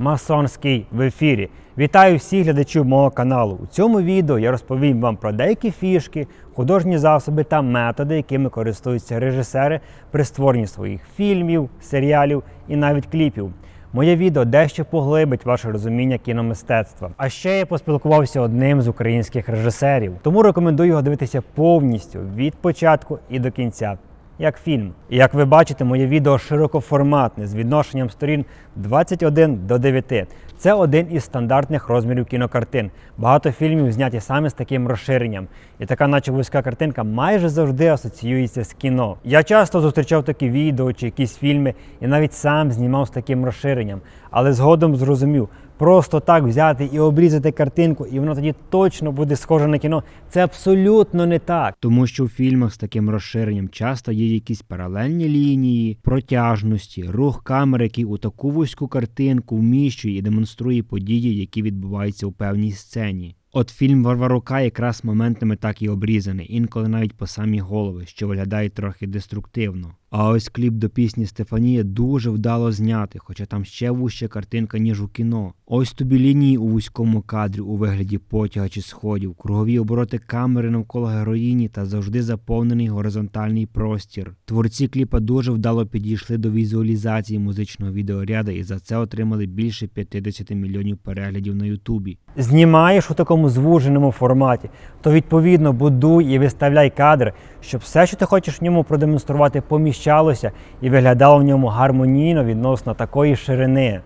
Масонський в ефірі. Вітаю всіх глядачів мого каналу. У цьому відео я розповім вам про деякі фішки, художні засоби та методи, якими користуються режисери при створенні своїх фільмів, серіалів і навіть кліпів. Моє відео дещо поглибить ваше розуміння кіномистецтва. А ще я поспілкувався одним з українських режисерів, тому рекомендую його дивитися повністю від початку і до кінця. Як фільм. І як ви бачите, моє відео широкоформатне з відношенням сторін 21 до 9. Це один із стандартних розмірів кінокартин. Багато фільмів зняті саме з таким розширенням. І така, наче вузька картинка, майже завжди асоціюється з кіно. Я часто зустрічав такі відео чи якісь фільми, і навіть сам знімав з таким розширенням, але згодом зрозумів. Просто так взяти і обрізати картинку, і воно тоді точно буде схоже на кіно. Це абсолютно не так. Тому що в фільмах з таким розширенням часто є якісь паралельні лінії, протяжності, рух камери, який у таку вузьку картинку вміщує і демонструє події, які відбуваються у певній сцені. От фільм Варварука якраз моментами так і обрізаний, інколи навіть по самі голови, що виглядає трохи деструктивно. А ось кліп до пісні Стефанія дуже вдало зняти, хоча там ще вуща картинка, ніж у кіно. Ось тобі лінії у вузькому кадрі у вигляді потяга чи сходів, кругові обороти камери навколо героїні та завжди заповнений горизонтальний простір. Творці кліпа дуже вдало підійшли до візуалізації музичного відеоряду і за це отримали більше 50 мільйонів переглядів на Ютубі. Знімаєш у такому звуженому форматі, то відповідно будуй і виставляй кадр, щоб все, що ти хочеш в ньому продемонструвати, поміщалося і виглядало в ньому гармонійно відносно такої ширини.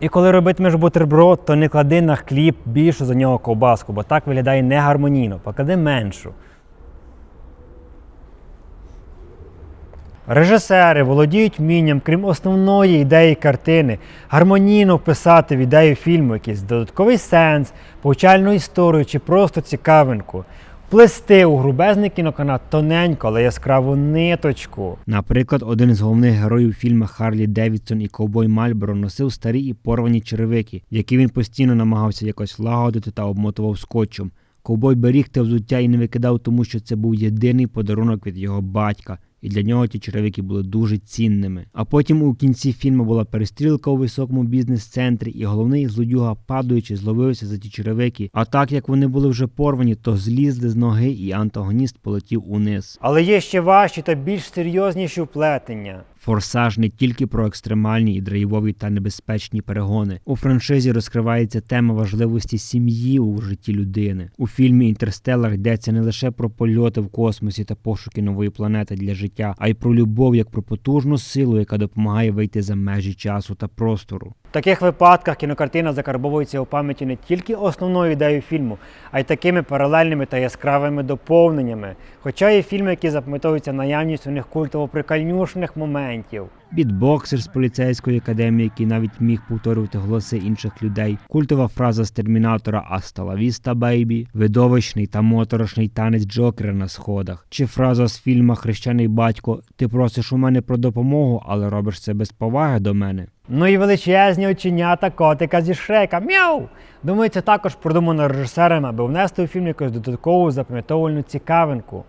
І коли робитимеш бутерброд, то не клади на хліб більшу за нього ковбаску, бо так виглядає негармонійно, поклади меншу. Режисери володіють вмінням, крім основної ідеї картини, гармонійно вписати в ідею фільму якийсь додатковий сенс, повчальну історію чи просто цікавинку. Плести у грубезний кіноканат тоненько, але яскраву ниточку. Наприклад, один з головних героїв фільму Харлі Девідсон і Ковбой Мальборо носив старі і порвані черевики, які він постійно намагався якось лагодити та обмотував скотчем. Ковбой беріг те взуття і не викидав, тому що це був єдиний подарунок від його батька. І для нього ті черевики були дуже цінними. А потім у кінці фільму була перестрілка у високому бізнес-центрі, і головний злодюга, падаючи, зловився за ті черевики. А так як вони були вже порвані, то злізли з ноги, і антагоніст полетів униз. Але є ще важчі та більш серйозніші вплетення. Форсаж не тільки про екстремальні і драйвові та небезпечні перегони. У франшизі розкривається тема важливості сім'ї у житті людини. У фільмі Інтерстеллар йдеться не лише про польоти в космосі та пошуки нової планети для життя, а й про любов як про потужну силу, яка допомагає вийти за межі часу та простору. В таких випадках кінокартина закарбовується у пам'яті не тільки основною ідеєю фільму, а й такими паралельними та яскравими доповненнями. Хоча є фільми, які запам'ятовуються наявністю у них культово прикольнюшних моментів. Бітбоксер з поліцейської академії, який навіть міг повторювати голоси інших людей, культова фраза з термінатора «Аста ла віста, бейбі», видовищний та моторошний танець Джокера на сходах, чи фраза з фільма Хрещений батько Ти просиш у мене про допомогу, але робиш це без поваги до мене. Ну і величезні оченята котика зі шрека. Мяу! Думаю, це також продумано режисерами, аби внести у фільм якусь додаткову запам'ятовувальну цікавинку.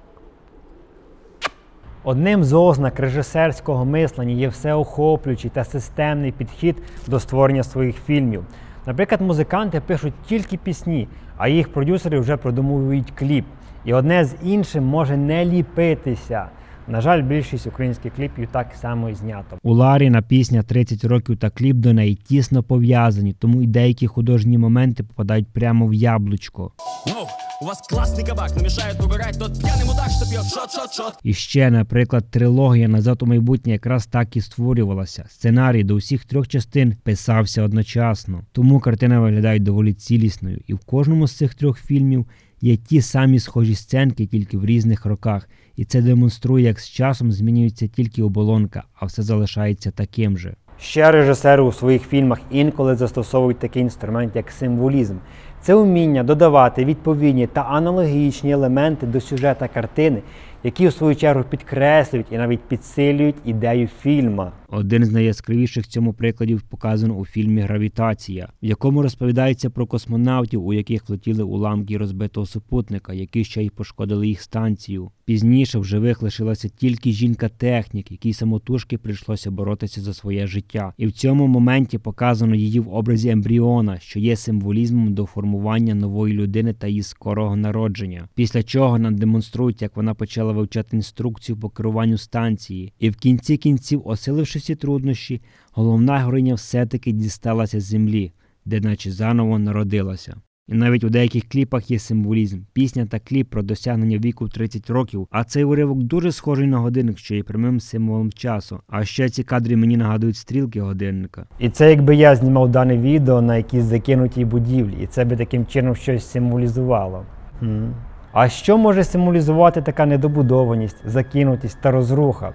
Одним з ознак режисерського мислення є всеохоплюючий та системний підхід до створення своїх фільмів. Наприклад, музиканти пишуть тільки пісні, а їх продюсери вже продумують кліп. І одне з іншим може не ліпитися. На жаль, більшість українських кліпів так само і знято. У Ларіна пісня 30 років та кліп до неї тісно пов'язані, тому і деякі художні моменти попадають прямо в яблучко. Воу, у вас классный кабак, но мешает выбирать тот пьяный мудак, что пьет шот-шот-шот. І ще, наприклад, трилогія назад у майбутнє якраз так і створювалася. Сценарій до усіх трьох частин писався одночасно, тому картина виглядає доволі цілісною. І в кожному з цих трьох фільмів є ті самі схожі сценки, тільки в різних роках. І це демонструє, як з часом змінюється тільки оболонка, а все залишається таким же. Ще режисери у своїх фільмах інколи застосовують такий інструмент, як символізм. Це вміння додавати відповідні та аналогічні елементи до сюжета картини, які в свою чергу підкреслюють і навіть підсилюють ідею фільма. Один з найяскравіших цьому прикладів показано у фільмі Гравітація, в якому розповідається про космонавтів, у яких летіли уламки розбитого супутника, які ще й пошкодили їх станцію. Пізніше в живих лишилася тільки жінка-технік, якій самотужки прийшлося боротися за своє життя. І в цьому моменті показано її в образі ембріона, що є символізмом до формування нової людини та її скорого народження. Після чого нам демонструють, як вона почала вивчати інструкцію по керуванню станції, і в кінці кінців, осиливши всі труднощі, головна героїня все-таки дісталася з землі, де наче заново народилася. І навіть у деяких кліпах є символізм. Пісня та кліп про досягнення віку в 30 років, а цей уривок дуже схожий на годинник, що є прямим символом часу. А ще ці кадри мені нагадують стрілки годинника. І це якби я знімав дане відео на якійсь закинутій будівлі, і це би таким чином щось символізувало. М. А що може символізувати така недобудованість, закинутість та розруха?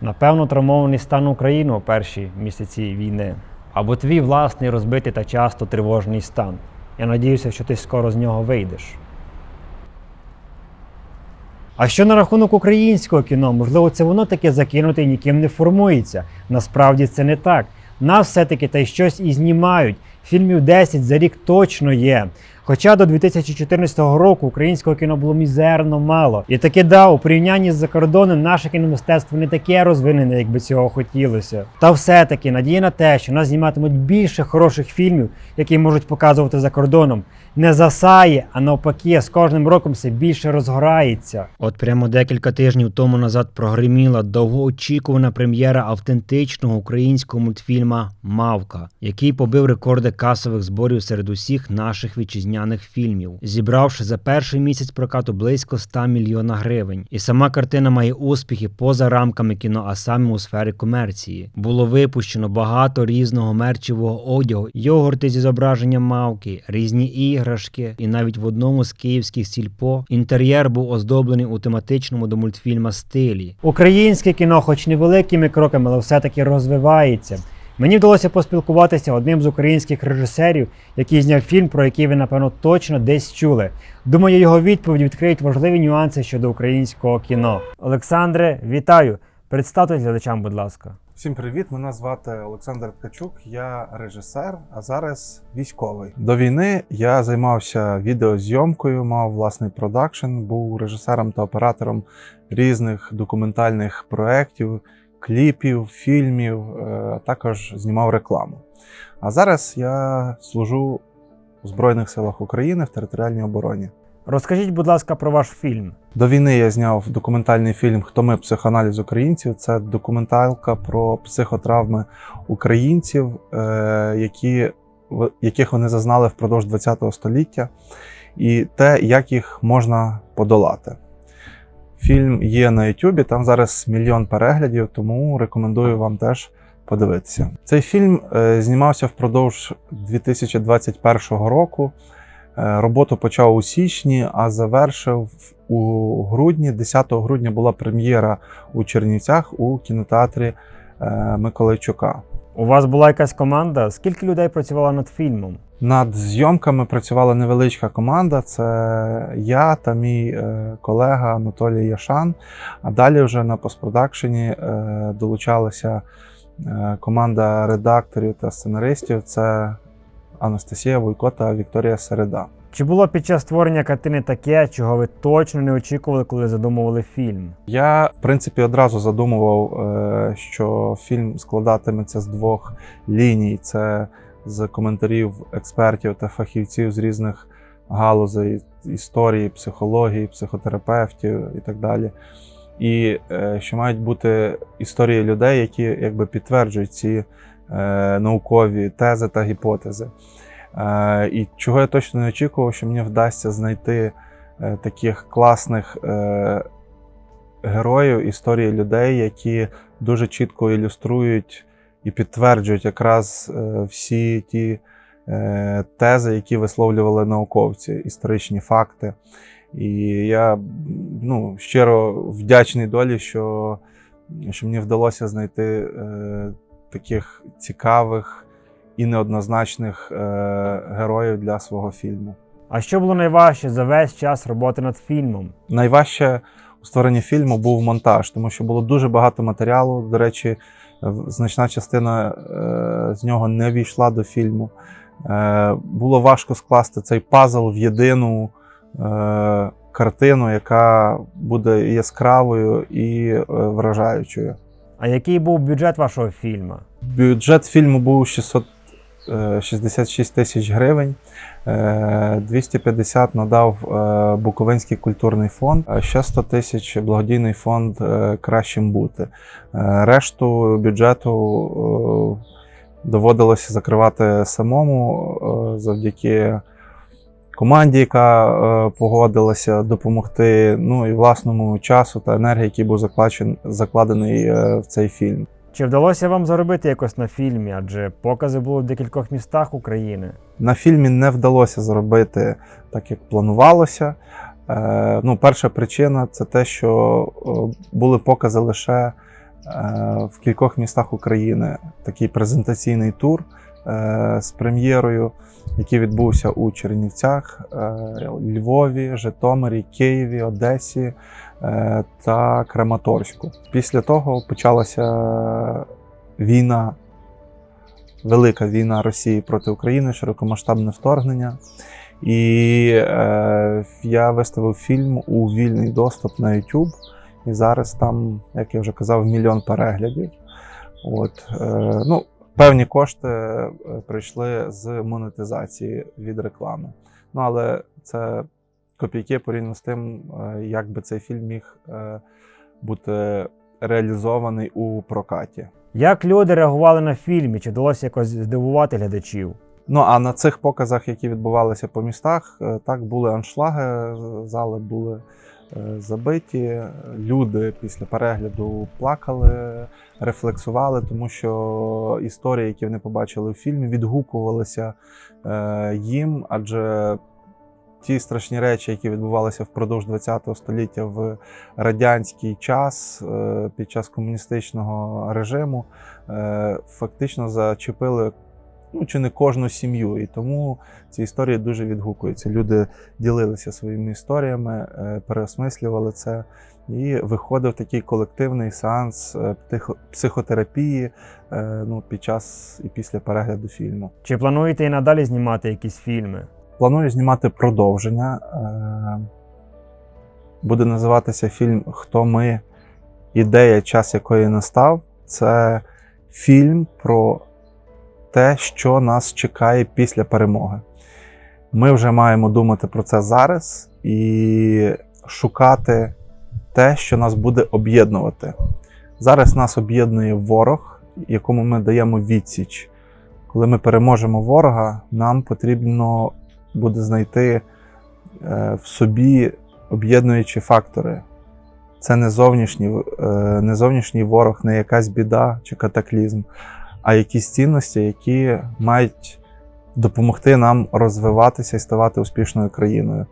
Напевно, травмований стан України у перші місяці війни. Або твій власний розбитий та часто тривожний стан. Я надіюся, що ти скоро з нього вийдеш. А що на рахунок українського кіно? Можливо, це воно таке закинуте і ніким не формується. Насправді це не так. Нас все-таки та й щось і знімають. Фільмів 10 за рік точно є. Хоча до 2014 року українського кіно було мізерно мало. І таки да, у порівнянні з закордоном наше кіномистецтво не таке розвинене, як би цього хотілося. Та все-таки надія на те, що нас зніматимуть більше хороших фільмів, які можуть показувати за кордоном, не засає, а навпаки, з кожним роком все більше розгорається. От прямо декілька тижнів тому назад прогриміла довгоочікувана прем'єра автентичного українського мультфільма Мавка, який побив рекорди касових зборів серед усіх наших вітчизняних фільмів, зібравши за перший місяць прокату близько 100 мільйона гривень. І сама картина має успіхи поза рамками кіно, а саме у сфері комерції. Було випущено багато різного мерчевого одягу, йогурти зі зображенням мавки, різні іграшки, і навіть в одному з київських сільпо інтер'єр був оздоблений у тематичному до мультфільма стилі. Українське кіно, хоч невеликими кроками, але все-таки розвивається. Мені вдалося поспілкуватися одним з українських режисерів, який зняв фільм, про який ви, напевно, точно десь чули. Думаю, його відповіді відкриють важливі нюанси щодо українського кіно. Олександре, вітаю! Представте глядачам, будь ласка. Всім привіт! Мене звати Олександр Ткачук, я режисер, а зараз військовий. До війни я займався відеозйомкою, мав власний продакшн, був режисером та оператором різних документальних проєктів, кліпів, фільмів, е, а також знімав рекламу. А зараз я служу у Збройних силах України в територіальній обороні. Розкажіть, будь ласка, про ваш фільм. До війни я зняв документальний фільм Хто ми психоаналіз українців. Це документалка про психотравми українців, е, які, яких вони зазнали впродовж ХХ століття, і те, як їх можна подолати. Фільм є на YouTube, там зараз мільйон переглядів, тому рекомендую вам теж подивитися. Цей фільм е, знімався впродовж 2021 року. Е, Роботу почав у січні, а завершив у грудні. 10 грудня була прем'єра у Чернівцях у кінотеатрі е, Миколайчука. У вас була якась команда? Скільки людей працювало над фільмом? Над зйомками працювала невеличка команда. Це я та мій е, колега Анатолій Яшан. А далі вже на постпродакшені е, долучалася е, команда редакторів та сценаристів. Це Анастасія Вуйко та Вікторія Середа. Чи було під час створення картини таке, чого ви точно не очікували, коли задумували фільм? Я, в принципі, одразу задумував, що фільм складатиметься з двох ліній: це з коментарів експертів та фахівців з різних галузей історії, психології, психотерапевтів і так далі. І е, що мають бути історії людей, які якби підтверджують ці е, наукові тези та гіпотези. Е, і чого я точно не очікував, що мені вдасться знайти таких класних героїв історії людей, які дуже чітко ілюструють і підтверджують якраз е, всі ті е, тези, які висловлювали науковці, історичні факти. І я ну, щиро вдячний долі, що, що мені вдалося знайти е, таких цікавих і неоднозначних е, героїв для свого фільму. А що було найважче за весь час роботи над фільмом? Найважче у створенні фільму був монтаж, тому що було дуже багато матеріалу. До речі, значна частина е, з нього не війшла до фільму. Е, було важко скласти цей пазл в єдину е, картину, яка буде яскравою і вражаючою. А який був бюджет вашого фільму? Бюджет фільму був 666 тисяч гривень. Е, 250 надав е, Буковинський культурний фонд, а ще 100 тисяч благодійний фонд е, Кращим бути. Е, Решту бюджету е, доводилося закривати самому е, завдяки команді, яка е, погодилася допомогти, ну і власному часу та енергії, який був закладений е, в цей фільм. Чи вдалося вам заробити якось на фільмі? Адже покази були в декількох містах України. На фільмі не вдалося зробити так, як планувалося. Е, ну, перша причина це те, що е, були покази лише е, в кількох містах України. Такий презентаційний тур е, з прем'єрою, який відбувся у Чернівцях, е, Львові, Житомирі, Києві, Одесі та Краматорську. Після того почалася війна велика війна Росії проти України, широкомасштабне вторгнення. І е, я виставив фільм у вільний доступ на YouTube. І зараз там, як я вже казав, мільйон переглядів. От, е, ну, певні кошти е, прийшли з монетизації від реклами. Ну, але це копійки порівняно з тим, е, як би цей фільм міг е, бути реалізований у прокаті. Як люди реагували на фільмі? Чи вдалося якось здивувати глядачів? Ну а на цих показах, які відбувалися по містах, е, так були аншлаги, зали були забиті. Люди після перегляду плакали, рефлексували, тому що історії, які вони побачили в фільмі, відгукувалися їм, адже ті страшні речі, які відбувалися впродовж ХХ століття в радянський час е, під час комуністичного режиму, е, фактично зачепили ну, чи не кожну сім'ю. І тому ці історії дуже відгукуються. Люди ділилися своїми історіями, е, переосмислювали це. І виходив такий колективний сеанс психотерапії ну, під час і після перегляду фільму. Чи плануєте і надалі знімати якісь фільми? Планую знімати продовження. Е, Буде називатися фільм Хто ми? Ідея, час якої настав. Це фільм про те, що нас чекає після перемоги. Ми вже маємо думати про це зараз і шукати те, що нас буде об'єднувати. Зараз нас об'єднує ворог, якому ми даємо відсіч. Коли ми переможемо ворога, нам потрібно буде знайти е, в собі об'єднуючі фактори. Це не зовнішній, е, не зовнішній ворог, не якась біда чи катаклізм, а якісь цінності, які мають допомогти нам розвиватися і ставати успішною країною.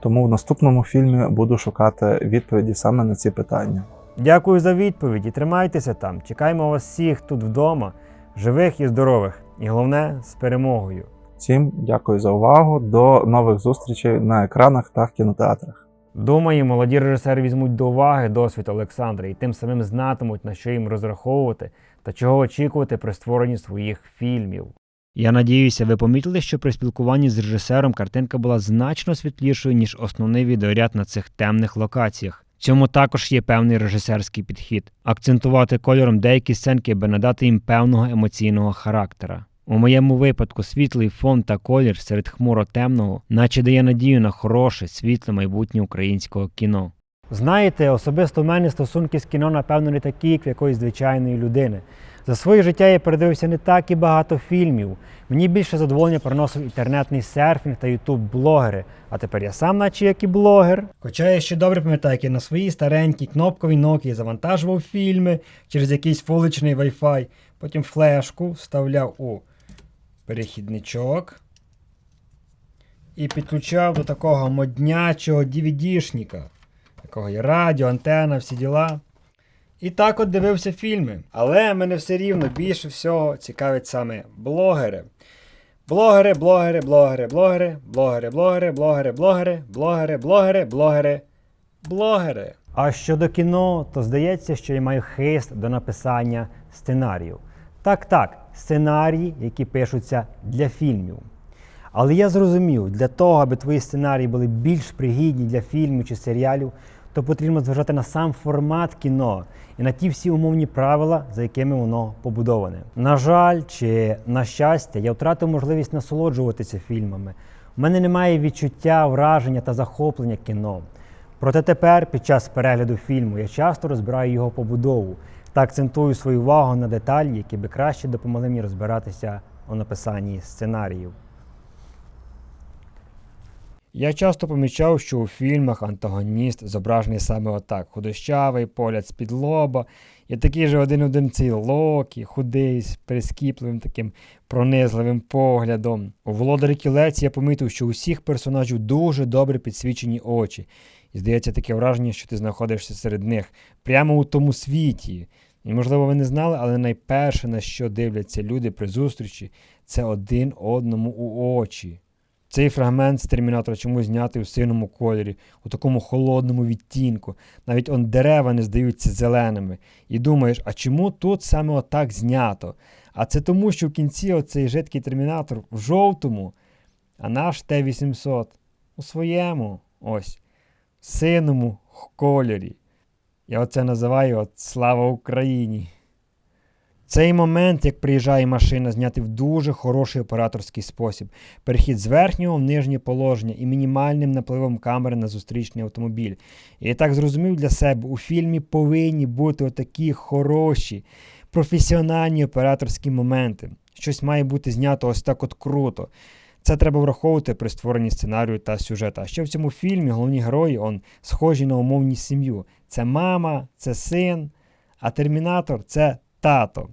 Тому в наступному фільмі буду шукати відповіді саме на ці питання. Дякую за відповіді. Тримайтеся там. Чекаємо вас всіх тут вдома, живих і здорових. І головне з перемогою. Всім дякую за увагу. До нових зустрічей на екранах та в кінотеатрах. Думаю, молоді режисери візьмуть до уваги досвід Олександра і тим самим знатимуть, на що їм розраховувати та чого очікувати при створенні своїх фільмів. Я надіюся, ви помітили, що при спілкуванні з режисером картинка була значно світлішою, ніж основний відеоряд на цих темних локаціях. Цьому також є певний режисерський підхід акцентувати кольором деякі сценки, аби надати їм певного емоційного характера. У моєму випадку світлий фон та колір серед хмуро темного, наче дає надію на хороше, світле майбутнє українського кіно. Знаєте, особисто в мене стосунки з кіно, напевно, не такі, як в якоїсь звичайної людини. За своє життя я передивився не так і багато фільмів. Мені більше задоволення приносив інтернетний серфінг та ютуб-блогери. А тепер я сам, наче як і блогер. Хоча я ще добре пам'ятаю, як я на своїй старенькій кнопковій Nokia завантажував фільми через якийсь фуличний Wi-Fi, потім флешку вставляв у перехідничок і підключав до такого моднячого DVD-шника, якого є радіо, антена, всі діла. І так от дивився фільми. Але мене все рівно більше всього цікавить саме блогери. Блогери, блогери, блогери, блогери, блогери, блогери, блогери, блогери, блогери, блогери, блогери, блогери. А щодо кіно, то здається, що я маю хист до написання сценарію. Так, так, сценарії, які пишуться для фільмів. Але я зрозумів, для того, аби твої сценарії були більш пригідні для фільмів чи серіалів, то потрібно зважати на сам формат кіно і на ті всі умовні правила, за якими воно побудоване. На жаль, чи на щастя, я втратив можливість насолоджуватися фільмами. У мене немає відчуття, враження та захоплення кіно. Проте тепер, під час перегляду фільму, я часто розбираю його побудову та акцентую свою увагу на деталі, які би краще допомогли мені розбиратися у написанні сценаріїв. Я часто помічав, що у фільмах антагоніст зображений саме отак: худощавий, погляд з-під лоба, і такий же один-один цей Локі, худий, з прискіпливим таким пронизливим поглядом. У володарі кілець я помітив, що у всіх персонажів дуже добре підсвічені очі. І здається таке враження, що ти знаходишся серед них прямо у тому світі. І, можливо, ви не знали, але найперше, на що дивляться люди при зустрічі, це один одному у очі. Цей фрагмент з термінатора чомусь знятий у синому кольорі, у такому холодному відтінку. Навіть он дерева не здаються зеленими. І думаєш, а чому тут саме отак знято? А це тому, що в кінці оцей жидкий термінатор в жовтому, а наш Т-800 у своєму, ось, синому кольорі. Я оце називаю от Слава Україні. Цей момент, як приїжджає машина, знятий в дуже хороший операторський спосіб. Перехід з верхнього в нижнє положення і мінімальним напливом камери на зустрічний автомобіль. І я так зрозумів для себе, у фільмі повинні бути отакі хороші, професіональні операторські моменти. Щось має бути знято ось так от круто. Це треба враховувати при створенні сценарію та сюжету. А ще в цьому фільмі головні герої он, схожі на умовні сім'ю. Це мама, це син, а термінатор це тато.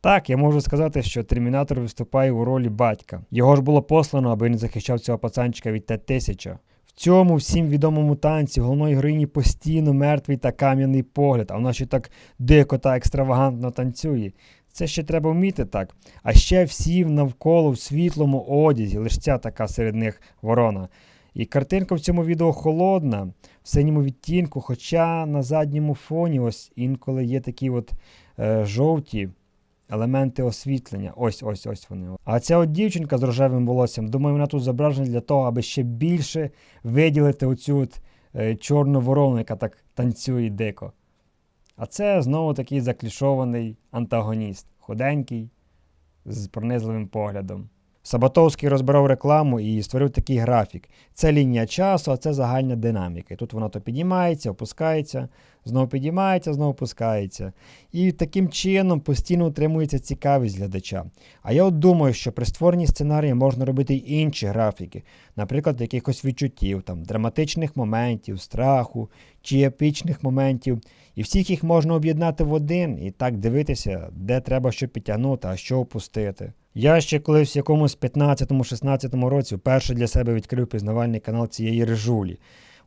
Так, я можу сказати, що термінатор виступає у ролі батька. Його ж було послано, аби він захищав цього пацанчика від Т-1000. В цьому всім відомому танці головної героїні постійно мертвий та кам'яний погляд, а вона ще так дико та екстравагантно танцює. Це ще треба вміти так. А ще всі навколо в світлому одязі, лише ця така серед них ворона. І картинка в цьому відео холодна, в синьому відтінку, хоча на задньому фоні ось інколи є такі от е, жовті елементи освітлення. Ось ось ось вони. А ця от дівчинка з рожевим волоссям, думаю, вона тут зображена для того, аби ще більше виділити оцю от, е, чорну ворону, яка так танцює дико. А це знову такий заклішований антагоніст, худенький, з пронизливим поглядом. Сабатовський розбирав рекламу і створив такий графік. Це лінія часу, а це загальна динаміка. І тут воно то піднімається, опускається, знову піднімається, знову опускається. І таким чином постійно утримується цікавість глядача. А я от думаю, що при створенні сценарію можна робити й інші графіки, наприклад, якихось відчуттів, там, драматичних моментів, страху чи епічних моментів. І всіх їх можна об'єднати в один і так дивитися, де треба що підтягнути, а що опустити. Я ще колись в якомусь 15-16 році вперше для себе відкрив пізнавальний канал цієї режулі.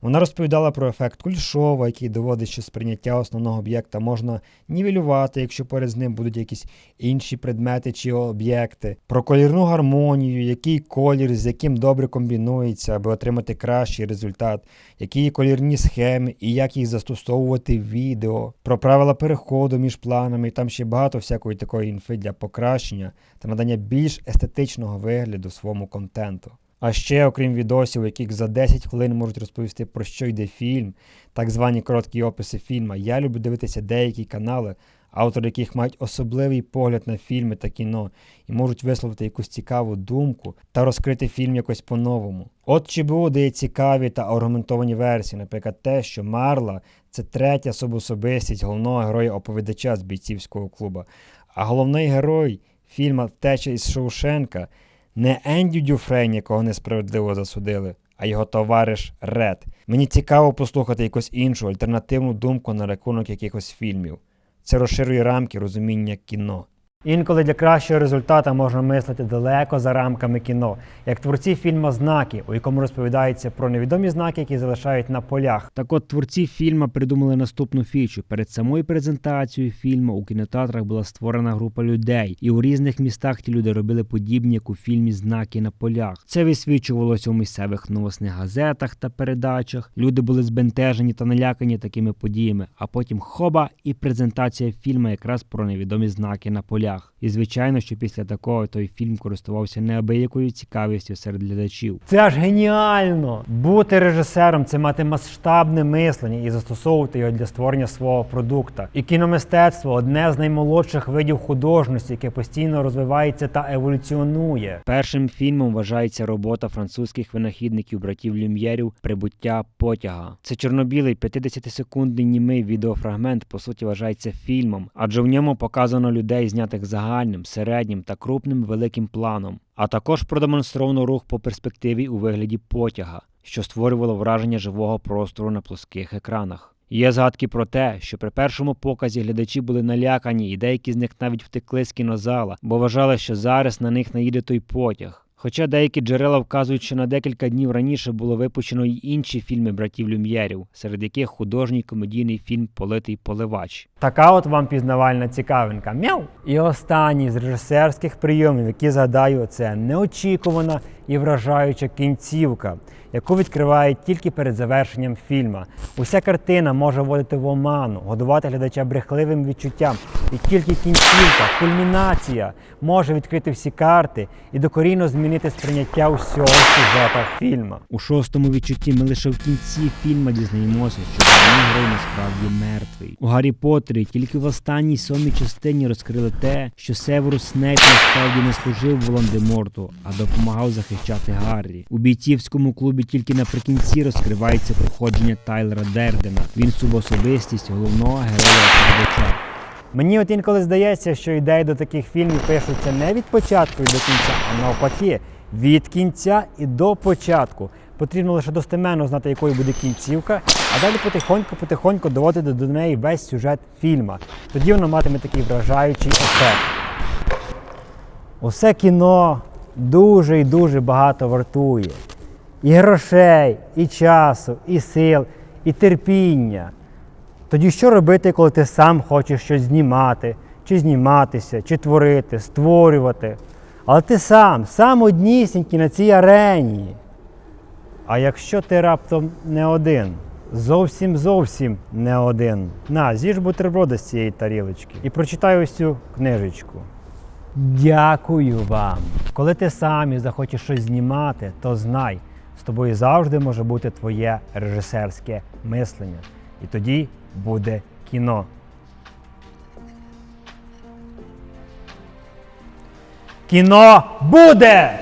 Вона розповідала про ефект Кульшова, який доводить, що сприйняття основного об'єкта можна нівелювати, якщо поряд з ним будуть якісь інші предмети чи об'єкти, про колірну гармонію, який колір з яким добре комбінується, аби отримати кращий результат, які колірні схеми і як їх застосовувати в відео, про правила переходу між планами, і там ще багато всякої такої інфи для покращення та надання більш естетичного вигляду своєму контенту. А ще, окрім відосів, у яких за 10 хвилин можуть розповісти про що йде фільм, так звані короткі описи фільму, я люблю дивитися деякі канали, автори яких мають особливий погляд на фільми та кіно і можуть висловити якусь цікаву думку та розкрити фільм якось по-новому. От ЧБУ дає цікаві та аргументовані версії, наприклад, те, що Марла це третя субособистість головного героя оповідача з бійцівського клубу, а головний герой фільма Втеча із Шоушенка не Енді Дюфрейн, якого несправедливо засудили, а його товариш Ред. Мені цікаво послухати якусь іншу альтернативну думку на рахунок якихось фільмів. Це розширює рамки розуміння кіно. Інколи для кращого результату можна мислити далеко за рамками кіно, як творці фільму Знаки, у якому розповідається про невідомі знаки, які залишають на полях. Так от творці фільму придумали наступну фічу. Перед самою презентацією фільму у кінотеатрах була створена група людей, і у різних містах ті люди робили подібні, як у фільмі Знаки на полях. Це висвічувалося у місцевих новосних газетах та передачах. Люди були збентежені та налякані такими подіями. А потім хоба і презентація фільму якраз про невідомі знаки на полях. І звичайно, що після такого той фільм користувався неабиякою цікавістю серед глядачів. Це аж геніально! Бути режисером це мати масштабне мислення і застосовувати його для створення свого продукта. І кіномистецтво одне з наймолодших видів художності, яке постійно розвивається та еволюціонує. Першим фільмом вважається робота французьких винахідників братів Люм'єрів Прибуття потяга. Це чорнобілий 50-секундний німий відеофрагмент, по суті, вважається фільмом, адже в ньому показано людей, знятих загальним, середнім та крупним великим планом. А також продемонстровано рух по перспективі у вигляді потяга, що створювало враження живого простору на плоских екранах. Є згадки про те, що при першому показі глядачі були налякані, і деякі з них навіть втекли з кінозала, бо вважали, що зараз на них наїде той потяг. Хоча деякі джерела вказують, що на декілька днів раніше було випущено й інші фільми братів Люм'єрів, серед яких художній комедійний фільм Политий поливач. Така от вам пізнавальна цікавинка. Мяу! І останній з режисерських прийомів, які згадаю, це неочікувана і вражаюча кінцівка, яку відкривають тільки перед завершенням фільма. Уся картина може вводити в оману, годувати глядача брехливим відчуттям. І тільки кінцівка, кульмінація може відкрити всі карти і докорінно змінити сприйняття усього сюжета фільма. У шостому відчутті ми лише в кінці фільму дізнаємося, що головний герой насправді мертвий. У Гаррі Поттері тільки в останній сьомій частині розкрили те, що Северус Снейп насправді не служив Волан-де-Морту, а допомагав захищати Гаррі. У бійцівському клубі тільки наприкінці розкривається походження Тайлера Дердена. Він субособистість головного героя-передача. Мені от інколи здається, що ідеї до таких фільмів пишуться не від початку і до кінця, а навпаки, від кінця і до початку. Потрібно лише достеменно знати, якою буде кінцівка, а далі потихоньку-потихоньку доводити до неї весь сюжет фільма. Тоді воно матиме такий вражаючий ефект. Усе кіно дуже і дуже багато вартує. І грошей, і часу, і сил, і терпіння. Тоді що робити, коли ти сам хочеш щось знімати, чи зніматися, чи творити, створювати? Але ти сам, сам однісінький на цій арені. А якщо ти раптом не один, зовсім зовсім не один. На, з'їж бутерброди з цієї тарілочки і прочитай ось цю книжечку. Дякую вам. Коли ти сам захочеш щось знімати, то знай, з тобою завжди може бути твоє режисерське мислення. І тоді буде кіно. Кіно буде!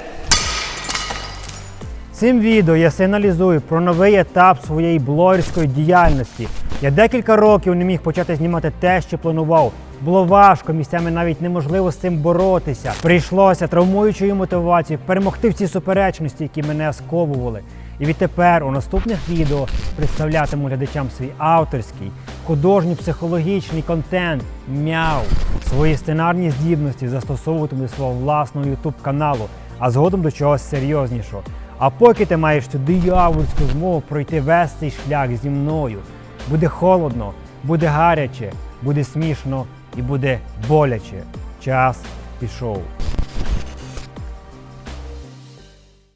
Цим відео я сигналізую про новий етап своєї блогерської діяльності. Я декілька років не міг почати знімати те, що планував. Було важко, місцями навіть неможливо з цим боротися. Прийшлося травмуючою мотивацією перемогти в цій суперечності, які мене сковували. І відтепер у наступних відео представлятиму глядачам свій авторський, художній психологічний контент мяу. Свої сценарні здібності застосовуватиму до свого власного YouTube каналу, а згодом до чогось серйознішого. А поки ти маєш цю диявольську змогу пройти весь цей шлях зі мною. Буде холодно, буде гаряче, буде смішно і буде боляче. Час пішов.